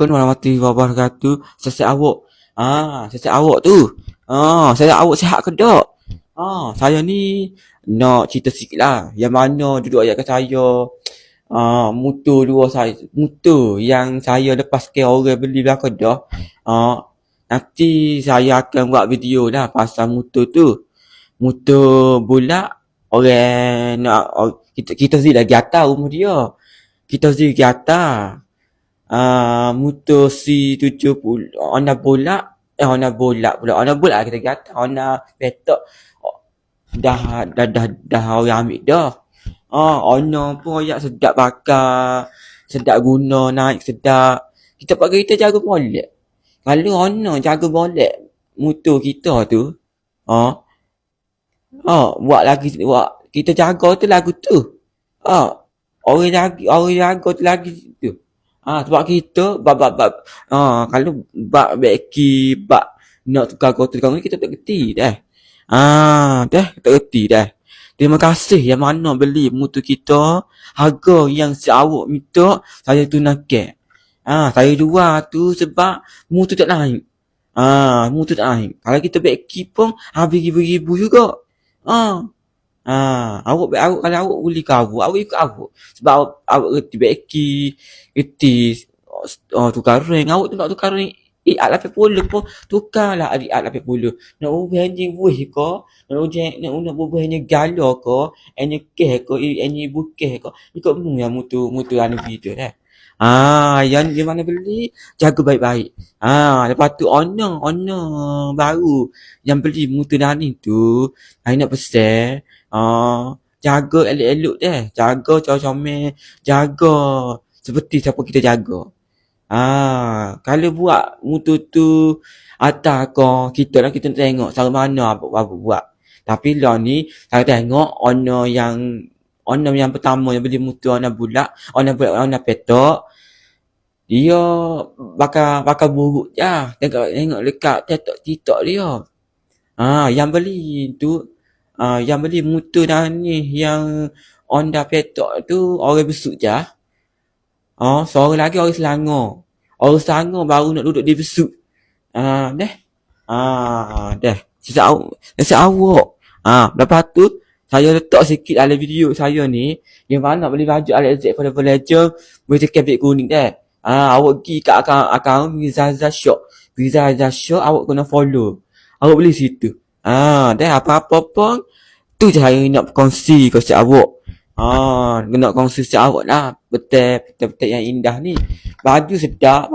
Assalamualaikum warahmatullahi wabarakatuh. Saya awak. Ah, saya awak tu. Ah, saya awak sihat ke tak? Ah, saya ni nak cerita sikit lah. Yang mana duduk ayat saya. Ah, motor dua saya. Motor yang saya lepas ke orang beli belakang dah. Ah, nanti saya akan buat video lah pasal motor tu. Motor bulat orang nak kita kita sendiri lagi atas rumah dia. Kita sendiri lagi atas motor C70 Honda bola eh Honda bola pula Honda bola kita kata Honda petok dah dah dah dah orang ambil dah Ah, Honda pun ayak sedap bakar, sedap guna, naik sedap. Kita pakai kita jaga molek. Kalau Honda jaga molek motor kita tu, ah, ah, buat lagi buat kita jaga tu lagu tu. Ah, orang jaga orang jaga tu lagi tu. Ah sebab kita bab bab bab ah kalau bab beki bab nak tukar kota tukar ni kita tak kerti dah. Ah dah tak kerti dah. Terima kasih yang mana beli motor kita harga yang seawak minta saya tunaikan. Ah saya jual tu sebab motor tak naik. Ah motor tak naik. Kalau kita beki pun habis ribu-ribu juga. Ah Ah, awak awak kalau awak boleh ke awak, ikut awak. Sebab awak, awak reti beki, reti oh, tukar ring. Awak tu nak tukar ring IAT 80 pun tukarlah IAT 80. Nak ubah enjin buih ke? Nak ubah nak nak ubah enjin gala ke? Enjin keh ke? Enjin bukeh ke? Ikut mu yang mutu mutu anu video dah. Ah, yang di mana beli jaga baik-baik. Ah, lepas tu owner owner baru yang beli mutu dani tu, saya nak pesan Ah, jaga elok-elok deh. Jaga comel-comel. Jaga seperti siapa kita jaga. Ah, kalau buat mutu tu atas kau kita lah kita tengok cara mana apa, apa buat. Tapi lah ni saya tengok owner yang owner yang pertama yang beli mutu owner bulat, owner bulat owner petok. Dia bakal bakal buruk je. Tengok tengok dekat TikTok dia. Ah, yang beli tu uh, yang beli motor dah ni yang Honda Petok tu orang besuk je. Oh, seorang lagi orang Selangor. Orang Selangor baru nak duduk di besuk. Ah, uh, deh. Ah, deh. Sisa awak. Ah, lepas tu saya letak sikit dalam video saya ni yang mana beli baju Alex Z for the Legend boleh beg kuning deh. Ah, awak pergi kat akaun akaun Mizaza Shop. Mizaza Shop awak kena follow. Awak beli situ. Ah, dah apa-apa pun tu je saya nak kongsi kongsi awak. Ah, nak kongsi awak lah. Betul, betul-betul yang indah ni. Baju sedap,